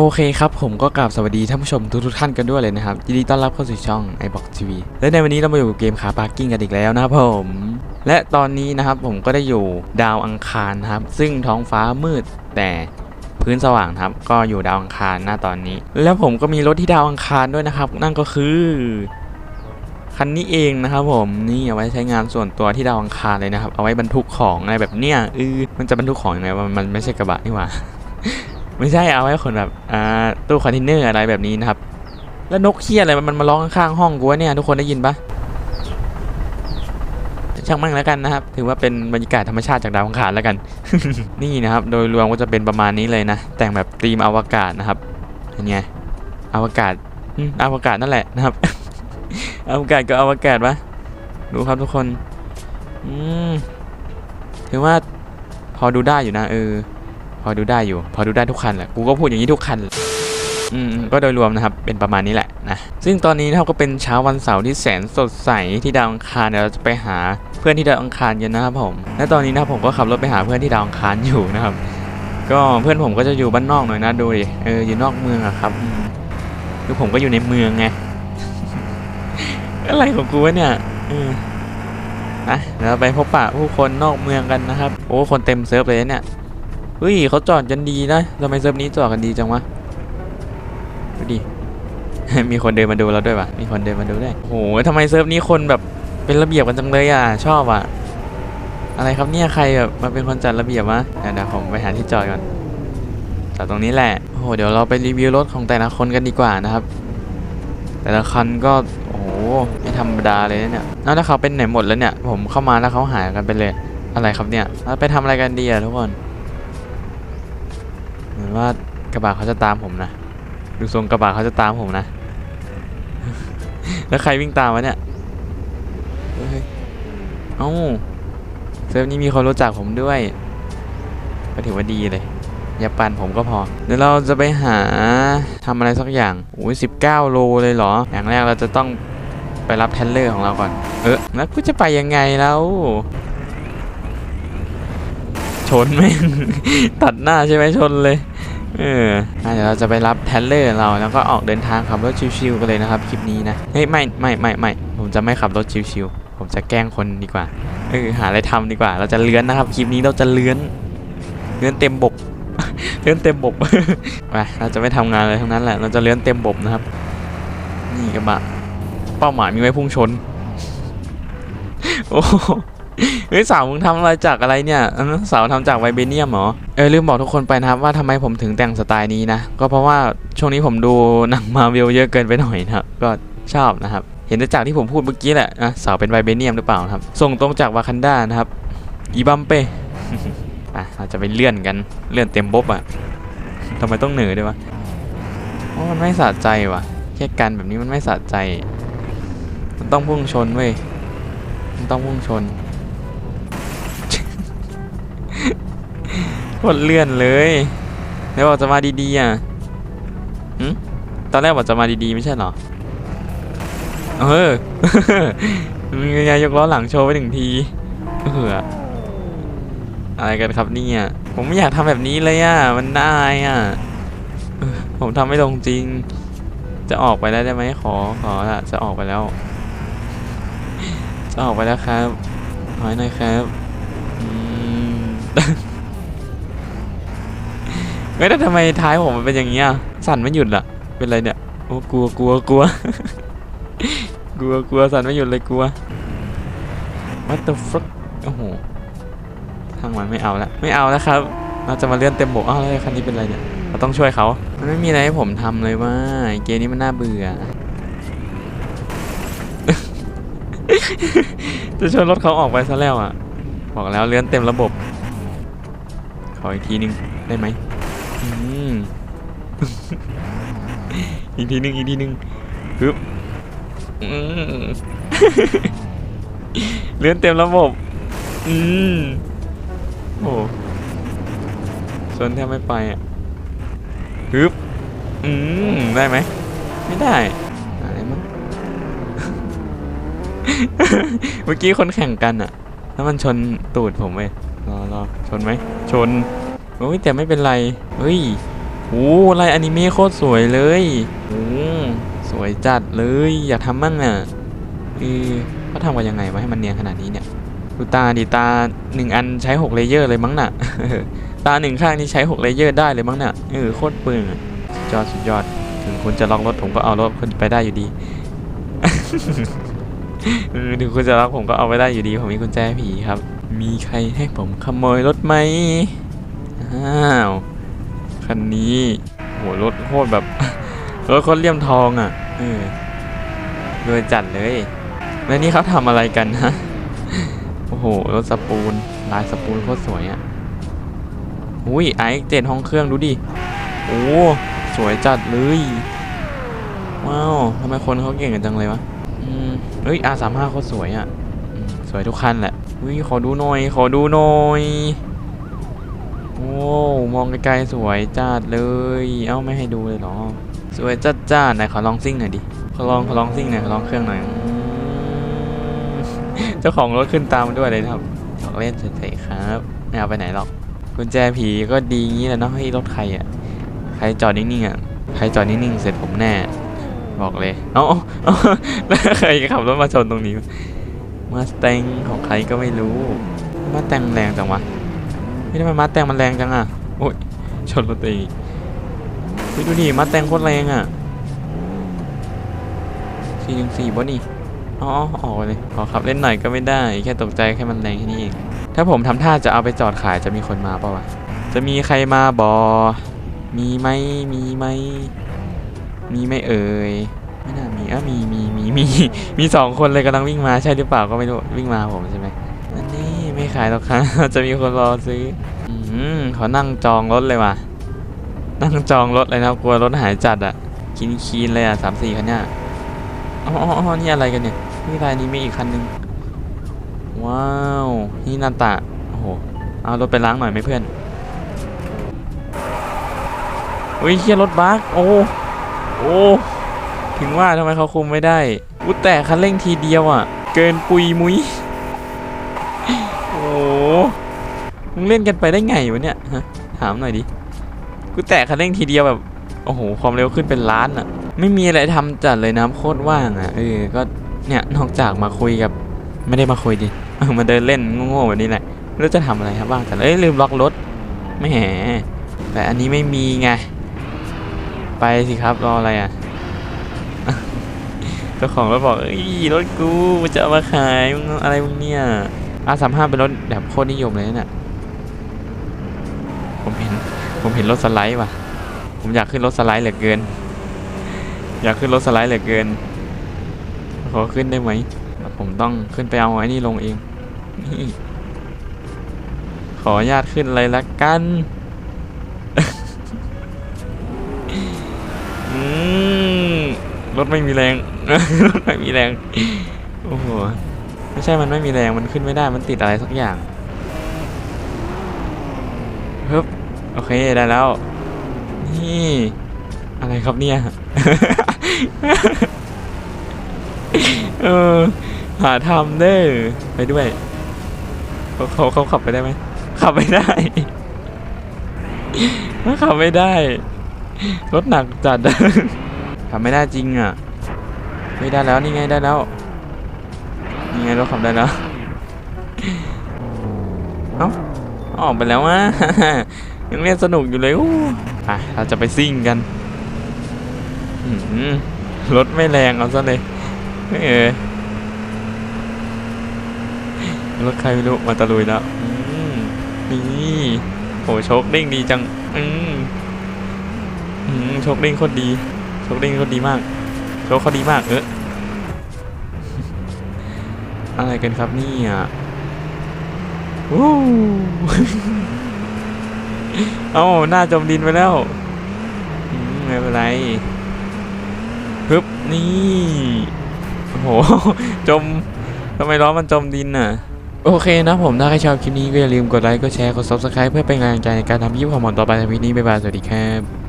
โอเคครับผมก็กราบสวัสดีท่านผู้ชมทุกๆท่านกันด้วยเลยนะครับยินดีต้อนรับเข้าสู่ช่อง iBox TV และในวันนี้เรามาอยู่กับเกมขาปาร์กิ้งกันอีกแล้วนะครับผมและตอนนี้นะครับผมก็ได้อยู่ดาวอังคารครับซึ่งท้องฟ้ามืดแต่พื้นสว่างครับ ก็อยู่ดาวอังคารหน้าตอนนี้ แล้วผมก็มีรถที่ดาวอังคารด้วยนะครับ นั่นก็คือคันนี้เองนะครับผมนี่เอาไว้ใช้งานส่วนตัวที่ดาวอังคารเลยนะครับเอาไว้บรรทุกของอะไรแบบเนี้ยเออมันจะบรรทุกของยังไงวะมันไม่ใช่กระบะนี่หว่า ไม่ใช่เอาไว้คนแบบอ่าตู้คอนเทนเนอร์อะไรแบบนี้นะครับ แล้วนกเคี้ยอะไรมันมาร้องข้างห้องกูวะเนี่ยทุกคนได้ยินปะช่างมั่งแล้วกันนะครับ ถือว่าเป็นบรรยากาศธรรมชาติจากดาวอังคารแล้วกัน นี่นะครับ โดยรวมก็จะเป็นประมาณนี้เลยนะ แต่งแบบธีมอวกาศนะครับเห็นไงอวกาศอวกาศนั่นแหละนะครับ อวกาศก็อวกาศวะดูครับทุกคน อืมถือว่าพอดูได้อยู่นะเออ พอดูได้อยู่ พอดูได้ทุกคันแหละกูก็พูดอย่างนี้ทุกคันอืมก็โดยรวมนะครับ เป็นประมาณนี้แหละนะ ซึ่งตอนนี้นะครับก็เป็นเช้าวันเสาร์ที่แสนสดใสที่ดาวอังคารเดี๋ยวเราจะไปหาเพื่อนที่ดาวอังคารกันนะครับผม และตอนนี้นะครับผมก็ขับรถไปหาเพื่อนที่ดาวอังคารอยู่นะครับ ก็เพื่อนผมก็จะอยู่บ้านนอกหน่อยนะดูดิ เอออยู่นอกเมืองอะครับคือผมก็อยู่ในเมืองไง อะไรของกูวะเนี่ยเออนะเดี๋ยวไปพบปะผู้คนนอกเมืองกันนะครับ โอ้คนเต็มเซิร์ฟเลยเนี่ย เฮ้ยเขาจอดกันดีนะทำไมเซิร์ฟนี้จอดกันดีจังวะดูดิ มีคนเดินมาดูเราด้วยวะมีคนเดินมาดูด้วยโอ้โหทำไมเซิร์ฟนี้คนแบบเป็นระเบียบกันจังเลยอะ ชอบอะ อะไรครับเนี่ยใครแบบมาเป็นคนจัดระเบียบวะเดี๋ยวผมไปหาที่จอดก่อนจอดตรงนี้แหละโอ้โหเดี๋ยวเราไปรีวิวรถของแต่ละคนกันดีกว่านะครับ แต่ละคันก็โอ้โหไม่ธรรมดาเลยเนี่ยแล้วถ้าเขาเป็นไหนหมดแล้วเนี่ย ผมเข้ามาแล้วเขาหายกันไปเลย อะไรครับเนี่ยแล้วไปทำอะไรกันดีอะทุกคน มือนว่ากระบะเขาจะตามผมนะดูทรงกระบะเขาจะตามผมนะ แล้วใครวิ่งตามวะเนี่ยเฮ้ยเอ้าเซิร์ฟนี้มีคนรู้จักผมด้วยก็ถือว่าดีเลย อย่าปั่นผมก็พอ เดี๋ยวเราจะไปหาทำอะไรสักอย่างโอ้ยสิบเก้าโลเลยเหรอ อย่างแรกเราจะต้องไปรับเทรลเลอร์ของเราก่อน เออแล้วกูจะไปยังไงแล้ว ชนแม่ง ตัดหน้าใช่ไหมชนเลย เออเดี๋ยวเราจะไปรับแทนเลอร์เราแล้วก็ออกเดินทางขับรถชิวๆกันเลยนะครับคลิปนี้นะเฮ้ยไม่ไม่ไม่ไม่ผมจะไม่ขับรถชิวๆผมจะแกล้งคนดีกว่าเออหาอะไรทำดีกว่า เราจะเลื้อนนะครับคลิปนี้เราจะเลื้อนเลื้อนเต็มบบเลื้อนเต็มบบไปเราจะไม่ทำงานอะไรทั้งนั้นแหละเราจะเลื้อนเต็มบบนะครับ นี่กระบะเป้าหมายมีไว้พุ่งชน โอ้ เฮ้ยสาวมึงทำอะไรจากอะไรเนี่ยสาวทำจากไวเบเนียมเหรอ เออลืมบอกทุกคนไปนะครับว่าทำไมผมถึงแต่งสไตล์นี้นะ ก็เพราะว่าช่วงนี้ผมดูหนังมาเวลเยอะเกินไปหน่อยนะครับก็ชอบนะครับ เห็นจากที่ผมพูดเมื่อกี้แหละนะสาวเป็นไวเบเนียมหรือเปล่านะครับ ส่งตรงจากวากันดานะครับอีบัมเป้อะเราจะไปเลื่อนกันเลื่อนเต็มบบอะทำไมต้องเหนือด้วยวะเพราะมันไม่สะใจวะแค่กันแบบนี้มันไม่สะใจ มันต้องพุ่งชนเว้ยมันต้องพุ่งชน โคตรเลื่อนเลยแล้วบอกจะมาดีๆอะหึตอนแรกบอกจะมาดีๆไม่ใช่เหรอ เออมึงยังยกล้อหลังโชว์ไปหนึ่งทีเอออะไรกันครับเนี่ย ผมไม่อยากทำแบบนี้เลยอะ มันน่าอะ ผมทำไม่ลงจริง จะออกไปแล้วได้ไหมขอ ขอละจะออกไปแล้ว จะออกไปแล้วครับ ขอให้หน่อยครับ อืม เฮ้ยแต่ทำไมท้ายผมมันเป็นอย่างเงี้ยสั่นไม่หยุดล่ะ เป็นไรเนี่ยโอ้กลัวกลัวกลัวกลัวกลัวสั่นไม่หยุดเลยกลัว What the fuck โอ้โหทางมันไม่เอาละไม่เอาแล้วครับ เราจะมาเลื่อนเต็มบกอ้าวแล้วคันนี้เป็นไรเนี่ยเราต้องช่วยเขามันไม่มีอะไรให้ผมทำเลยว่าเกมนี้มันน่าเบื่อจะชวนรถเขาออกไปซะแล้วอะ บอกแล้วเลื่อนเต็มระบบ ขออีกทีนึงได้ไหม อีกทีหนึ่งอีกทีหนึ่งปึ๊บเลื่อนเต็มระบบ อืมโอ้ส่วนแทบไม่ไปอะปึ๊บอืมได้ไหม ไม่ได้อะไรมั้งเมื่อกี้คนแข่งกันอะ แล้วมันชนตูดผมเว้ยรอรอชนไหม ชน โอ้ยแต่ไม่เป็นไร เฮ้ย โอ้ลายอนิเมะโคตรสวยเลยโอ้สวยจัดเลย อยากทำมั่งอะเออเขาทำกันยังไงวะให้มันเนียนขนาดนี้เนี่ยดูตาดิตาหนึ่งอันใช้หกเลเยอร์เลยมั้งน่ะ ตาหนึ่งข้างนี่ใช้หกเลเยอร์ได้เลยมั้งน่ะ เออโคตรเปลืองอดยอดสุดยอด ถึงคุณจะล็อกรถผมก็เอารถคุณไปได้อยู่ดีเออถึงคุณจะล็อกผมก็เอาไปได้อยู่ดี ผมมีกุญแจผีครับ มีใครให้ผมขโมยรถไหมอ้าว คันนี้โหรถโคตรแบบ รถโคตรเลี่ยมทองอะเออรวยจัดเลย แล้วนี่เขาทำอะไรกันฮะ โอ้โห รถสปูน ลายสปูนโคตรสวยอะ่ะ อุ้ยไอเจ็ดห้องเครื่องดูดิ โอ้สวยจัดเลย ว้าวทำไมคนเขาเก่งกันจังเลยวะ อืมเฮ้ย R สามห้าโคตรสวยอะ่ะ สวยทุกคันแหละอุ้ยขอดูหน่อย ขอดูหน่อย โอ้มองไกลๆสวยจัดเลย เอ้าไม่ให้ดูเลยหรอ สวยจัดจ้าไหนขอลองซิ่งหน่อยดิขอลองขอลองซิ่งหน่อยขอลองเครื่องหน่อยเจ้าของรถขึ้นตามด้วยเลยครับอเล่นเฉยๆครับไม่เอาไปไหนหรอกกุญแจผีก็ดีงี้แหละเนาะให้รถใครอะใครจอดนิ่งๆอะใครจอดนิ่งๆเสร็จผมแน่ บอกเลยเอ้าแล้วใครขับรถมาชนตรงนี้มาส t ตงของใครก็ไม่รู้มาแตงแรงจังวะ ไม่ได้มามาแตงมันแรงจังอะโอ้ยชนรถตีเฮ้ยดูดิมาแตงโคตรแรงอะสี่หนึ่งสี่บ่นี่อ๋อออกเลยขอขับเล่นหน่อยก็ไม่ได้ แค่ตกใจแค่มันแรงแค่นี้เองถ้าผมทำท่าจะเอาไปจอดขายจะมีคนมาเปล่าวะจะมีใครมาบอ มีไหมมีไหมมีไหมเอ่ยไม่น่ามีอะมีมีมีมีมีสองคนเลยกำลังวิ่งมาใช่หรือเปล่าก็ไม่รู้วิ่งมาผมใช่ไหม ไม่ขายหรอกครับจะมีคนรอซื้ออืมเขานั่งจองรถเลยว่ะ นั่งจองรถเลยนะกลัวรถหายจัดอะคินคีนเลยอะสามสี่คันเนี่ยอ๋ออ๋อนี่อะไรกันเนี่ยนี่ลายนี้มีอีกคันหนึงว้าวนี่นาตะโอ้โหเอารถไปล้างหน่อยไหมเพื่อนอุ้ยเฮียรถบัสโอ้โอ้ถึงว่าทำไมเขาคุมไม่ได้อุแต่คันเร่งทีเดียวอะ เกินปุยมุย มึงเล่นกันไปได้ไงวะเนี่ยฮะถามหน่อยดิ กูแตะคันเร่งทีเดียวแบบ โอ้โห ความเร็วขึ้นเป็นล้านอะไม่มีอะไรทำจัดเลยนะโคตรว่างอะเออ ก็เนี่ย นอกจากมาคุยกับ ไม่ได้มาคุยดิมาเดินเล่นโง่ๆแบบนี้แหละไม่รู้จะทำอะไรครับบ้างแต่เอ้ยลืมล็อกรถไม่แหมแต่อันนี้ไม่มีไง ไปสิครับรออะไรอะเจ้าของรถบอกเอ้ยรถกูจะเอามาขายมึงอะไรมึงเนี่ย อาสามห้าเป็นรถแบบโคตรนิยมเลยนะเนี่ยผมเห็นผมเห็นรถสไลด์ว่ะ ผมอยากขึ้นรถสไลด์เหลือเกิน อยากขึ้นรถสไลด์เหลือเกิน ขอขึ้นได้ไหม ผมต้องขึ้นไปเอาไอ้นี่ลงเองนี่ขออนุญาตขึ้นเลยละกันรถไม่มีแรง รถไม่มีแรง โอ้โห ไม่ใช่มันไม่มีแรงมันขึ้นไม่ได้มันติดอะไรสักอย่างฮึบโอเคได้แล้ว นี่ อะไรครับเนี่ยเออหาทำเด้อไปด้วยเขาเขาเขาขับไปได้ไหมขับไม่ได้มันขับไม่ได้ รถหนักจัดขับไม่ได้จริงอะไม่ได้แล้วนี่ไงได้แล้ว นี่ไงรถขับได้แล้วเอ้าออกไปแล้วอะยังเล่นสนุกอยู่เลยอู้ไปเราจะไปซิ่งกันรถไม่แรงเอาซะเลยเออรถใครไม่รู้มาตะลุยแล้วนี่โหโชคเด้งดีจัง อืมอืมโชคเด้งโคตรดี โชคเด้งโคตรดีมาก โชคเขาดีมากเออ อะไรกันครับเนี่อะวู้เอ้าหน้าจมดินไปแล้วไม่เป็นไรฮึบนี่โอ้โหจมทำไมล้อมันจมดินน่ะ โอเคนะผมถ้าใครชอบคลิปนี้ก็อย่าลืมกดไลค์กดแชร์กด subscribe เพื่อเป็นกำลังใจในการทำคลิปของผมต่อไปในวิดีโอนี้บ๊ายบายสวัสดีครับ